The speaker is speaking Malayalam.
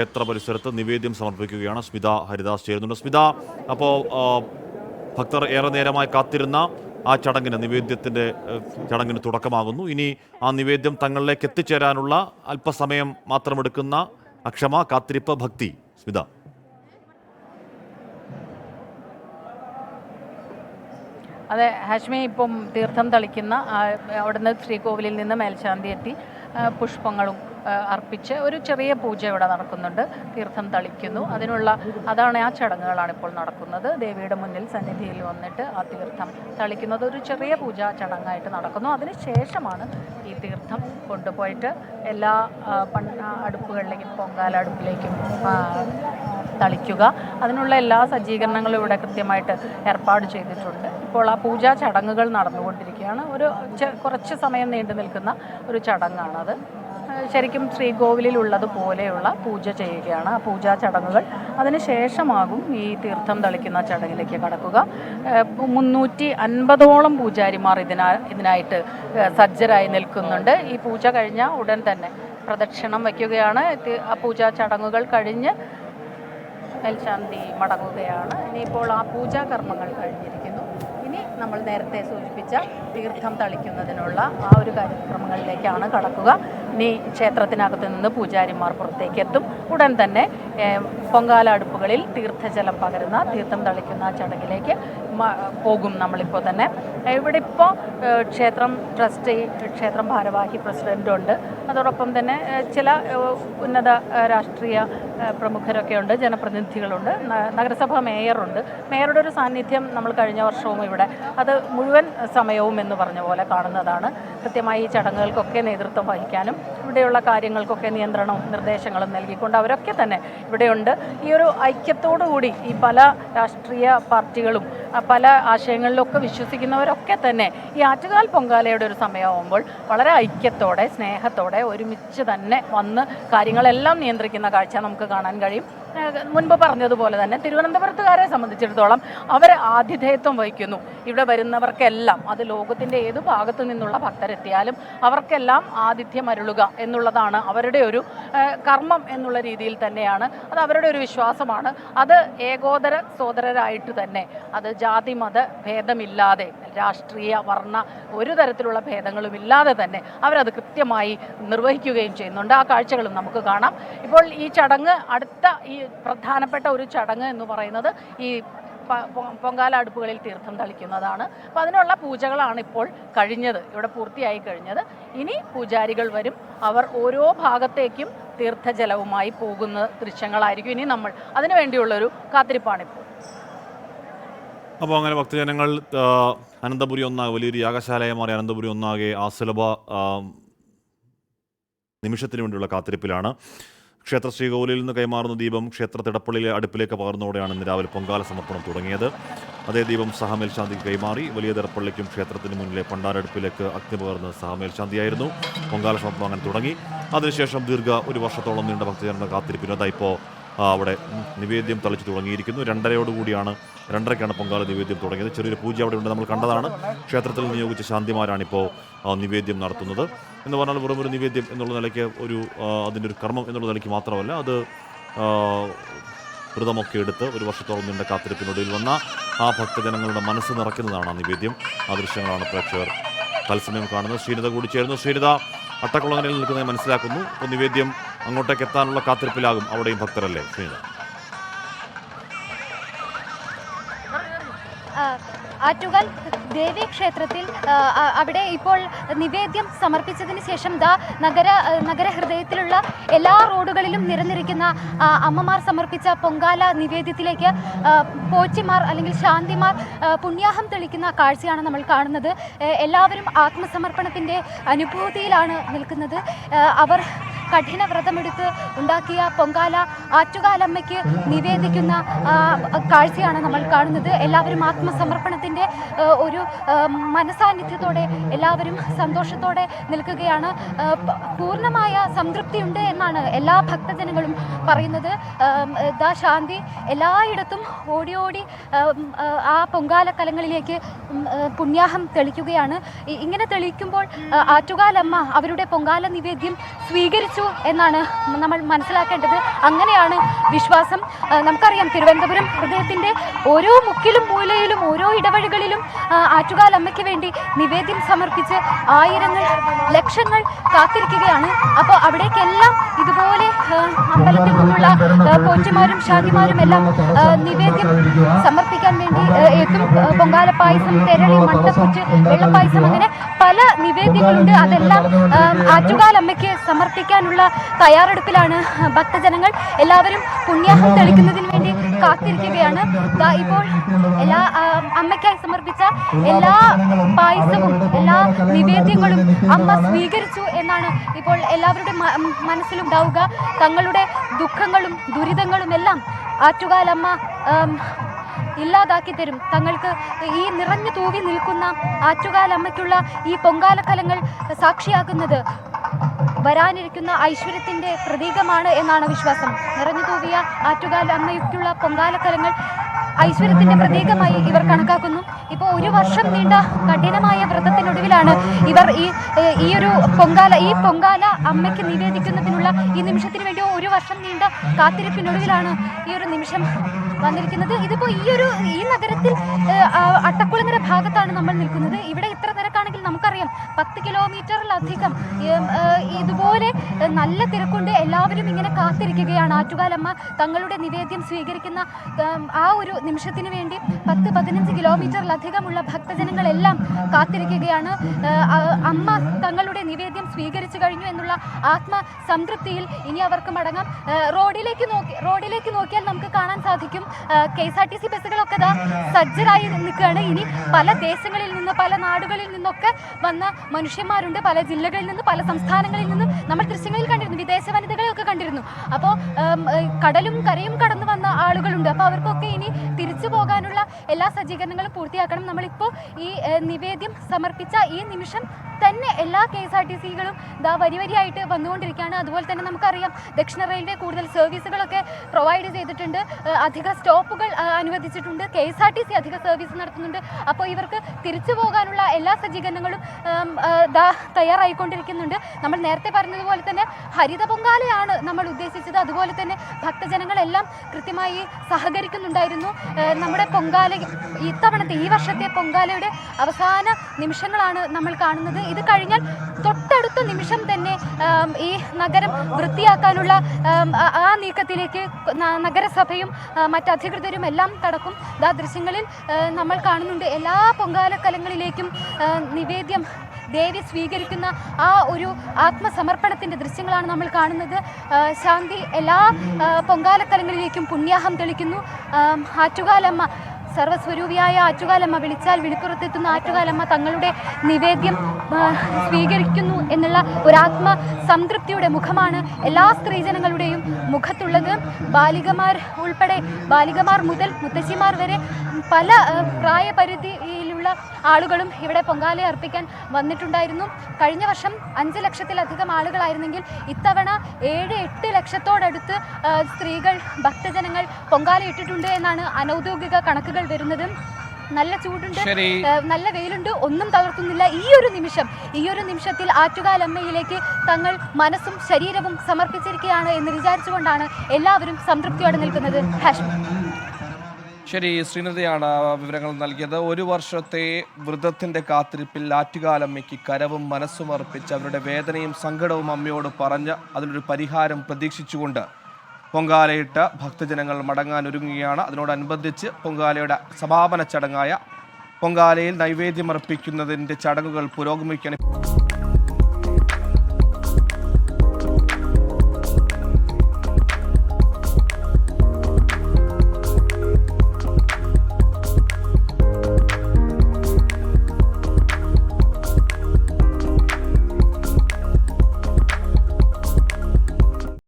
ക്ഷേത്ര പരിസരത്ത് നിവേദ്യം സമർപ്പിക്കുകയാണ്. സ്മിത ഹരിദാസ് ചേരുന്നുണ്ട്. സ്മിത അപ്പോൾ ഭക്തർ ഏറെ നേരമായി കാത്തിരുന്ന ആ ചടങ്ങിന് നിവേദ്യത്തിന്റെ ചടങ്ങിന് തുടക്കമാകുന്നു. ഇനി ആ നിവേദ്യം തങ്ങളിലേക്ക് എത്തിച്ചേരാനുള്ള അല്പസമയം മാത്രമെടുക്കുന്ന അക്ഷമ കാത്തിരിപ്പ് ഭക്തി. സ്മിത. അതെ ഹാഷ്മി ഇപ്പം തീർത്ഥം തളിക്കുന്ന അവിടുന്ന് ശ്രീകോവിലിൽ നിന്ന് മേൽശാന്തി എത്തി. പുഷ്പങ്ങളും അർപ്പിച്ച് ഒരു ചെറിയ പൂജ ഇവിടെ നടക്കുന്നുണ്ട്. തീർത്ഥം തളിക്കുന്നു. അതിനുള്ള അതാണ് ആ ചടങ്ങുകളാണ് ഇപ്പോൾ നടക്കുന്നത്. ദേവിയുടെ മുന്നിൽ സന്നിധിയിൽ വന്നിട്ട് ആ തീർത്ഥം തളിക്കുന്നത് ഒരു ചെറിയ പൂജ ചടങ്ങായിട്ട് നടക്കുന്നു. അതിന് ശേഷമാണ് ഈ തീർത്ഥം കൊണ്ടുപോയിട്ട് എല്ലാ അടുപ്പുകളിലേക്കും പൊങ്കാല അടുപ്പിലേക്കും തളിക്കുക. അതിനുള്ള എല്ലാ സജ്ജീകരണങ്ങളും ഇവിടെ കൃത്യമായിട്ട് ഏർപ്പാട് ചെയ്തിട്ടുണ്ട്. ഇപ്പോൾ ആ പൂജാ ചടങ്ങുകൾ നടന്നുകൊണ്ടിരിക്കുകയാണ്. ഒരു കുറച്ച് സമയം നീണ്ടു നിൽക്കുന്ന ഒരു ചടങ്ങാണത് ശരിക്കും ശ്രീകോവിലിൽ ഉള്ളതുപോലെയുള്ള പൂജ ചെയ്യുകയാണ് ആ പൂജാ ചടങ്ങുകൾ. അതിന് ശേഷമാകും ഈ തീർത്ഥം തളിക്കുന്ന ചടങ്ങിലേക്ക് കടക്കുക. മുന്നൂറ്റി അൻപതോളം പൂജാരിമാർ ഇതിനാ ഇതിനായിട്ട് സജ്ജരായി നിൽക്കുന്നുണ്ട്. ഈ പൂജ കഴിഞ്ഞ ഉടൻ തന്നെ പ്രദക്ഷിണം വയ്ക്കുകയാണ്. ആ പൂജാ ചടങ്ങുകൾ കഴിഞ്ഞ് മേൽശാന്തി മടങ്ങുകയാണ്. ഇനിയിപ്പോൾ ആ പൂജാ കർമ്മങ്ങൾ കഴിഞ്ഞിരിക്കുന്നു. നമ്മൾ നേരത്തെ സൂചിപ്പിച്ച തീർത്ഥം തളിക്കുന്നതിനുള്ള ആ ഒരു കാര്യക്രമങ്ങളിലേക്കാണ് കടക്കുക. ഇനി ക്ഷേത്രത്തിനകത്ത് നിന്ന് പൂജാരിമാർ പുറത്തേക്ക് എത്തും ഉടൻ തന്നെ പൊങ്കാല അടുപ്പുകളിൽ തീർത്ഥജലം പകരുന്ന തീർത്ഥം തളിക്കുന്ന ചടങ്ങിലേക്ക് പോകും നമ്മളിപ്പോൾ തന്നെ. ഇവിടെ ഇപ്പോൾ ക്ഷേത്രം ട്രസ്റ്റി ക്ഷേത്രം ഭാരവാഹി പ്രസിഡന്റുണ്ട് അതോടൊപ്പം തന്നെ ചില ഉന്നത രാഷ്ട്രീയ പ്രമുഖരൊക്കെ ഉണ്ട് ജനപ്രതിനിധികളുണ്ട് നഗരസഭ മേയറുണ്ട്. മേയറുടെ ഒരു സാന്നിധ്യം നമ്മൾ കഴിഞ്ഞ വർഷവും ഇവിടെ അത് മുഴുവൻ സമയവും എന്ന് പറഞ്ഞ പോലെ കാണുന്നതാണ്. കൃത്യമായി ഈ ചടങ്ങുകൾക്കൊക്കെ നേതൃത്വം വഹിക്കാനും ഇവിടെയുള്ള കാര്യങ്ങൾക്കൊക്കെ നിയന്ത്രണവും നിർദ്ദേശങ്ങളും നൽകിക്കൊണ്ട് അവരൊക്കെ തന്നെ ഇവിടെയുണ്ട്. ഈ ഒരു ഐക്യത്തോടുകൂടി ഈ പല രാഷ്ട്രീയ പാർട്ടികളും പല ആശയങ്ങളിലൊക്കെ വിശ്വസിക്കുന്നവരൊക്കെ തന്നെ ഈ ആറ്റുകാൽ പൊങ്കാലയുടെ ഒരു സമയമാകുമ്പോൾ വളരെ ഐക്യത്തോടെ സ്നേഹത്തോടെ ഒരുമിച്ച് തന്നെ വന്ന് കാര്യങ്ങളെല്ലാം നിയന്ത്രിക്കുന്ന കാഴ്ച നമുക്ക് കാണാൻ കഴിയും. മുൻപ് പറഞ്ഞതുപോലെ തന്നെ തിരുവനന്തപുരത്തുകാരെ സംബന്ധിച്ചിടത്തോളം അവർ ആതിഥേയത്വം വഹിക്കുന്നു. ഇവിടെ വരുന്നവർക്കെല്ലാം അത് ലോകത്തിന്റെ ഏത് ഭാഗത്തു നിന്നുള്ള ഭക്തരെത്തിയാലും അവർക്കെല്ലാം ആതിഥ്യം അരുളുക എന്നുള്ളതാണ് അവരുടെ ഒരു കർമ്മം എന്നുള്ള രീതിയിൽ തന്നെയാണ്. അത് അവരുടെ ഒരു വിശ്വാസമാണ്. അത് ഏകോദര സോദരരായിട്ട് തന്നെ അത് ജാതി മത ഭേദമില്ലാതെ രാഷ്ട്രീയ വർണ ഒരു തരത്തിലുള്ള ഭേദങ്ങളും ഇല്ലാതെ തന്നെ അവരത് കൃത്യമായി നിർവഹിക്കുകയും ചെയ്യുന്നുണ്ട്. ആ കാഴ്ചകളും നമുക്ക് കാണാം. ഇപ്പോൾ ഈ ചടങ്ങ് അടുത്ത ഈ പ്രധാനപ്പെട്ട ഒരു ചടങ്ങ് എന്ന് പറയുന്നത് ഈ പൊങ്കാല അടുപ്പുകളിൽ തീർത്ഥം തളിക്കുന്നതാണ്. അപ്പോൾ അതിനുള്ള പൂജകളാണ് ഇപ്പോൾ കഴിഞ്ഞത്. ഇവിടെ പൂർത്തിയായി കഴിഞ്ഞത്. ഇനി പൂജാരികൾ വരും. അവർ ഓരോ ഭാഗത്തേക്കും തീർത്ഥജലവുമായി പോകുന്ന ദൃശ്യങ്ങളായിരിക്കും ഇനി നമ്മൾ അതിനു വേണ്ടിയുള്ളൊരു കാത്തിരിപ്പാണിപ്പോൾ. അപ്പോൾ അങ്ങനെ ഭക്തജനങ്ങൾ അനന്തപുരി ഒന്നാകെ വലിയൊരു യാഗശാലയെ മാറി അനന്തപുരി ഒന്നാകെ ആ സുലഭ നിമിഷത്തിന് വേണ്ടിയുള്ള കാത്തിരിപ്പിലാണ്. ക്ഷേത്ര ശ്രീകോവിലിൽ നിന്ന് കൈമാറുന്ന ദീപം ക്ഷേത്ര തിടപ്പള്ളിയിലെ അടുപ്പിലേക്ക് പകർന്നതോടെയാണ് ഇന്ന് രാവിലെ പൊങ്കാല സമർപ്പണം തുടങ്ങിയത്. അതേ ദീപം സഹമേൽശാന്തി കൈമാറി വലിയ തിടപ്പള്ളിക്കും ക്ഷേത്രത്തിന് മുന്നിലെ പണ്ടാരടുപ്പിലേക്ക് അഗ്നി പകർന്ന് സഹമേൽശാന്തിയായിരുന്നു പൊങ്കാല സമർപ്പണം അങ്ങനെ തുടങ്ങി. അതിനുശേഷം ദീർഘ ഒരു വർഷത്തോളം നീണ്ട ഭക്തജനങ്ങളുടെ കാത്തിരിപ്പിന് അതാ ഇപ്പോൾ ആ, അവിടെ നിവേദ്യം തളിച്ചു തുടങ്ങിയിരിക്കുന്നു. രണ്ടരയോടുകൂടിയാണ് രണ്ടരയ്ക്കാണ് പൊങ്കാല നിവേദ്യം തുടങ്ങിയത്. ചെറിയൊരു പൂജ അവിടെ ഉണ്ട് നമ്മൾ കണ്ടതാണ്. ക്ഷേത്രത്തിൽ നിയോഗിച്ച ശാന്തിമാരാണിപ്പോൾ നിവേദ്യം നടത്തുന്നത്. എന്ന് പറഞ്ഞാൽ വെറും ഒരു നിവേദ്യം എന്നുള്ള നിലയ്ക്ക് ഒരു അതിന്റെ ഒരു കർമ്മം എന്നുള്ള നിലയ്ക്ക് മാത്രമല്ല അത് വ്രതമൊക്കെ എടുത്ത് ഒരു വർഷത്തോളം നീണ്ട കാത്തിരിപ്പിനൊടുവിൽ വന്ന ആ ഭക്തജനങ്ങളുടെ മനസ്സ് നിറയ്ക്കുന്നതാണ് ആ നിവേദ്യം. ആ ദൃശ്യങ്ങളാണ് പ്രേക്ഷകർ തത്സമയം കാണുന്നത്. ശ്രീനിത കൂടി ചേരുന്നു. ശ്രീനിത അട്ടക്കുളങ്ങരയിൽ നിൽക്കുന്നത് മനസ്സിലാക്കുന്നു. അപ്പോൾ നിവേദ്യം അങ്ങോട്ടേക്ക് എത്താനുള്ള കാത്തിരിപ്പിലാകും അവിടെയും ഭക്തരല്ലേ? ശ്രീനിത ആറ്റുകാൽ ദേവീ ക്ഷേത്രത്തിൽ ആ, ആ, അവിടെ ഇപ്പോൾ നിവേദ്യം സമർപ്പിച്ചതിന് ശേഷം ദാ നഗര നഗര നഗരഹൃദയത്തിലുള്ള എല്ലാ റോഡുകളിലും നിരന്നിരിക്കുന്ന അമ്മമാർ സമർപ്പിച്ച പൊങ്കാല നിവേദ്യത്തിലേക്ക് പോച്ചിമാർ അല്ലെങ്കിൽ ശാന്തിമാർ പുണ്യാഹം തെളിക്കുന്ന കാഴ്ചയാണ് നമ്മൾ കാണുന്നത്. എല്ലാവരും ആത്മസമർപ്പണത്തിന്റെ അനുഭൂതിയിലാണ് നിൽക്കുന്നത്. അവർ കഠിന വ്രതമെടുത്ത് ഉണ്ടാക്കിയ പൊങ്കാല ആറ്റുകാലമ്മയ്ക്ക് നിവേദിക്കുന്ന കാഴ്ചയാണ് നമ്മൾ കാണുന്നത്. എല്ലാവരും ആത്മസമർപ്പണത്തിന്റെ ഒരു മനസാന്നിധ്യത്തോടെ എല്ലാവരും സന്തോഷത്തോടെ നിൽക്കുകയാണ്. പൂർണമായ സംതൃപ്തി പൂർണമായ സംതൃപ്തിയുണ്ട് എന്നാണ് എല്ലാ ഭക്തജനങ്ങളും പറയുന്നത്. ദാ ശാന്തി എല്ലായിടത്തും ഓടി ഓടി ആം, പൊങ്കാലക്കലങ്ങളിലേക്ക് പുണ്യാഹം തെളിക്കുകയാണ്. ഇങ്ങനെ തെളിയിക്കുമ്പോൾ ആറ്റുകാലമ്മ അവരുടെ പൊങ്കാല നിവേദ്യം സ്വീകരിച്ചു എന്നാണ് നമ്മൾ മനസ്സിലാക്കേണ്ടത്. അങ്ങനെയാണ് വിശ്വാസം. നമുക്കറിയാം തിരുവനന്തപുരം ഹൃദയത്തിന്റെ ഓരോ മുക്കിലും മൂലയിലും ഓരോ ഇടവഴികളിലും ആറ്റുകാൽ ആറ്റുകാലമ്മയ്ക്ക് വേണ്ടി നിവേദ്യം സമർപ്പിച്ച് ആയിരങ്ങൾ ലക്ഷങ്ങൾ കാത്തിരിക്കുകയാണ്. അപ്പോൾ അവിടേക്കെല്ലാം ഇതുപോലെ അമ്പലത്തിൽ നിന്നുള്ള പോറ്റുമാരും ഷാദിമാരും എല്ലാം നിവേദ്യം സമർപ്പിക്കാൻ വേണ്ടി എത്തും പൊങ്കാല പായസം തെരളി മണ്ടപ്പുറ്റ് വെള്ളപ്പായസം അങ്ങനെ പല നിവേദ്യങ്ങളുണ്ട് അതെല്ലാം ആറ്റുകാലമ്മയ്ക്ക് സമർപ്പിക്കാനുള്ള തയ്യാറെടുപ്പിലാണ് ഭക്തജനങ്ങൾ എല്ലാവരും പുണ്യാഹം തെളിക്കുന്നതിന് വേണ്ടി കാത്തിരിക്കുകയാണ്. ഇപ്പോൾ എല്ലാ അമ്മയ്ക്കായി സമർപ്പിച്ച എല്ലാ പായസവും എല്ലാ നിവേദ്യങ്ങളും അമ്മ സ്വീകരിച്ചു എന്നാണ് ഇപ്പോൾ എല്ലാവരുടെ മനസ്സിലുണ്ടാവുക. തങ്ങളുടെ ദുഃഖങ്ങളും ദുരിതങ്ങളും എല്ലാം ആറ്റുകാലമ്മ ഇല്ലാതാക്കി തരും. തങ്ങൾക്ക് ഈ നിറഞ്ഞു തൂവി നിൽക്കുന്ന ആറ്റുകാലമ്മയ്ക്കുള്ള ഈ പൊങ്കാലക്കലങ്ങൾ സാക്ഷിയാക്കുന്നത് വരാനിരിക്കുന്ന ഐശ്വര്യത്തിന്റെ പ്രതീകമാണ് എന്നാണ് വിശ്വാസം. നിറഞ്ഞു തൂവിയ ആറ്റുകാല അമ്മയ്ക്കുള്ള പൊങ്കാലക്കലങ്ങൾ ഐശ്വര്യത്തിന്റെ പ്രതീകമായി ഇവർ കണക്കാക്കുന്നു. ഇപ്പോൾ ഒരു വർഷം നീണ്ട കഠിനമായ വ്രതത്തിനൊടുവിലാണ് ഇവർ ഈ ഈ ഒരു പൊങ്കാല ഈ പൊങ്കാല അമ്മയ്ക്ക് നിവേദിക്കുന്നതിനുള്ള ഈ ഒരു വർഷം നീണ്ട കാത്തിരിപ്പിനൊടുവിലാണ് ഈ ഒരു നിമിഷം വന്നിരിക്കുന്നത്. ഇതിപ്പോ ഈ ഒരു ഈ നഗരത്തിൽ അട്ടക്കുളങ്ങര ഭാഗത്താണ് നമ്മൾ നിൽക്കുന്നത്. ഇവിടെ ഇത്ര നമുക്കറിയാം പത്ത് കിലോമീറ്ററിലധികം ഇതുപോലെ നല്ല തിരക്കുണ്ട്. എല്ലാവരും ഇങ്ങനെ കാത്തിരിക്കുകയാണ്. ആറ്റുകാലമ്മ തങ്ങളുടെ നിവേദ്യം സ്വീകരിക്കുന്ന ആ ഒരു നിമിഷത്തിന് വേണ്ടി പത്ത് പതിനഞ്ച് കിലോമീറ്ററിലധികമുള്ള ഭക്തജനങ്ങളെല്ലാം കാത്തിരിക്കുകയാണ്. അമ്മ തങ്ങളുടെ നിവേദ്യം സ്വീകരിച്ചു കഴിഞ്ഞു എന്നുള്ള ആത്മസംതൃപ്തിയിൽ ഇനി അവർക്ക് മടങ്ങാം. റോഡിലേക്ക് നോക്കി റോഡിലേക്ക് നോക്കിയാൽ നമുക്ക് കാണാൻ സാധിക്കും. K S R T C ബസ്സുകളൊക്കെ സജ്ജരായി നിൽക്കുകയാണ്. ഇനി പല ദേശങ്ങളിൽ നിന്ന് പല നാടുകളിൽ നിന്നൊക്കെ വന്ന മനുഷ്യന്മാരുണ്ട്. പല ജില്ലകളിൽ നിന്ന് പല സംസ്ഥാനങ്ങളിൽ നിന്ന് നമ്മൾ ദൃശ്യങ്ങളിൽ കണ്ടിരുന്നു. വിദേശ വനിതകളെയൊക്കെ കണ്ടിരുന്നു. അപ്പോൾ കടലും കരയും കടന്നു വന്ന ആളുകളുണ്ട്. അപ്പോൾ അവർക്കൊക്കെ ഇനി തിരിച്ചു പോകാനുള്ള എല്ലാ സജ്ജീകരണങ്ങളും പൂർത്തിയാക്കണം. നമ്മളിപ്പോൾ ഈ നിവേദ്യം സമർപ്പിച്ച ഈ നിമിഷം തന്നെ എല്ലാ കെ എസ് ആർ ടി സികളും ഇതാ വരി വരിയായിട്ട് വന്നുകൊണ്ടിരിക്കുകയാണ്. അതുപോലെ തന്നെ നമുക്കറിയാം ദക്ഷിണ റെയിൽവേ കൂടുതൽ സർവീസുകളൊക്കെ പ്രൊവൈഡ് ചെയ്തിട്ടുണ്ട്. അധിക സ്റ്റോപ്പുകൾ അനുവദിച്ചിട്ടുണ്ട്. K S R T C അധിക സർവീസ് നടത്തുന്നുണ്ട്. അപ്പോൾ ഇവർക്ക് തിരിച്ചു പോകാനുള്ള എല്ലാ സജ്ജീകരണങ്ങളും തയ്യാറായിക്കൊണ്ടിരിക്കുന്നുണ്ട്. നമ്മൾ നേരത്തെ പറഞ്ഞതുപോലെ തന്നെ ഹരിത പൊങ്കാലയാണ് നമ്മൾ ഉദ്ദേശിച്ചത്. അതുപോലെ തന്നെ ഭക്തജനങ്ങളെല്ലാം കൃത്യമായി സഹകരിക്കുന്നുണ്ടായിരുന്നു. നമ്മുടെ പൊങ്കാല ഇത്തവണത്തെ ഈ വർഷത്തെ പൊങ്കാലയുടെ അവസാന നിമിഷങ്ങളാണ് നമ്മൾ കാണുന്നത്. ഇത് കഴിഞ്ഞാൽ തൊട്ടടുത്ത നിമിഷം തന്നെ ഈ നഗരം വൃത്തിയാക്കാനുള്ള ആ- നീക്കത്തിലേക്ക് നഗരസഭയും മറ്റധികൃതരും എല്ലാം കടക്കും ആ ദൃശ്യങ്ങളിൽ നമ്മൾ കാണുന്നുണ്ട് എല്ലാ പൊങ്കാലക്കലങ്ങളിലേക്കും കലങ്ങളിലേക്കും നിവേദ്യം ദേവി സ്വീകരിക്കുന്ന ആ ഒരു ആത്മസമർപ്പണത്തിന്റെ ദൃശ്യങ്ങളാണ് നമ്മൾ കാണുന്നത്. ശാന്തി എല്ലാ പൊങ്കാലക്കലങ്ങളിലേക്കും പുണ്യാഹം തെളിക്കുന്നു. ആറ്റുകാലമ്മ സർവസ്വരൂപിയായ ആറ്റുകാലമ്മ വിളിച്ചാൽ വിളിപ്പുറത്തെത്തുന്ന ആറ്റുകാലമ്മ തങ്ങളുടെ നിവേദ്യം സ്വീകരിക്കുന്നു എന്നുള്ള ഒരാത്മ സംതൃപ്തിയുടെ മുഖമാണ് എല്ലാ സ്ത്രീജനങ്ങളുടെയും മുഖത്തുള്ളത്. ബാലികമാർ ഉൾപ്പെടെ ബാലികമാർ മുതൽ മുത്തശ്ശിമാർ വരെ പല ആ, പ്രായപരിധിയിലുള്ള ആളുകളും ഇവിടെ പൊങ്കാല അർപ്പിക്കാൻ വന്നിട്ടുണ്ടായിരുന്നു. കഴിഞ്ഞ വർഷം അഞ്ച് ലക്ഷത്തിലധികം ആളുകളായിരുന്നെങ്കിൽ ഇത്തവണ ഏഴ് എട്ട് ലക്ഷത്തോടടുത്ത് സ്ത്രീകൾ ഭക്തജനങ്ങൾ പൊങ്കാല ഇട്ടിട്ടുണ്ട് എന്നാണ് അനൗദ്യോഗിക കണക്കുകൾ വരുന്നത്. നല്ല ചൂടുണ്ട് നല്ല വെയിലുണ്ട് ഒന്നും തളർത്തുന്നില്ല. ഈ ഒരു നിമിഷം ഈ ഒരു നിമിഷത്തിൽ ആറ്റുകാലമ്മയിലേക്ക് തങ്ങൾ മനസ്സും ശരീരവും സമർപ്പിച്ചിരിക്കുകയാണ് എന്ന് വിചാരിച്ചുകൊണ്ടാണ് എല്ലാവരും സംതൃപ്തിയോടെ നിൽക്കുന്നത്. ഹാഷ്മി ശരി ശ്രീനതയാണ് വിവരങ്ങൾ നൽകിയത്. ഒരു വർഷത്തെ വൃദ്ധത്തിന്റെ കാത്തിരിപ്പിൽ ആറ്റുകാലമ്മയ്ക്ക് കരവും മനസ്സും അർപ്പിച്ച് അവരുടെ വേദനയും സങ്കടവും അമ്മയോട് പറഞ്ഞ് അതിനൊരു പരിഹാരം പ്രതീക്ഷിച്ചുകൊണ്ട് പൊങ്കാലയിട്ട ഭക്തജനങ്ങൾ മടങ്ങാൻ ഒരുങ്ങുകയാണ്. അതിനോടനുബന്ധിച്ച് പൊങ്കാലയുടെ സമാപന ചടങ്ങായ പൊങ്കാലയിൽ നൈവേദ്യമർപ്പിക്കുന്നതിന്റെ ചടങ്ങുകൾ പുരോഗമിക്കാൻ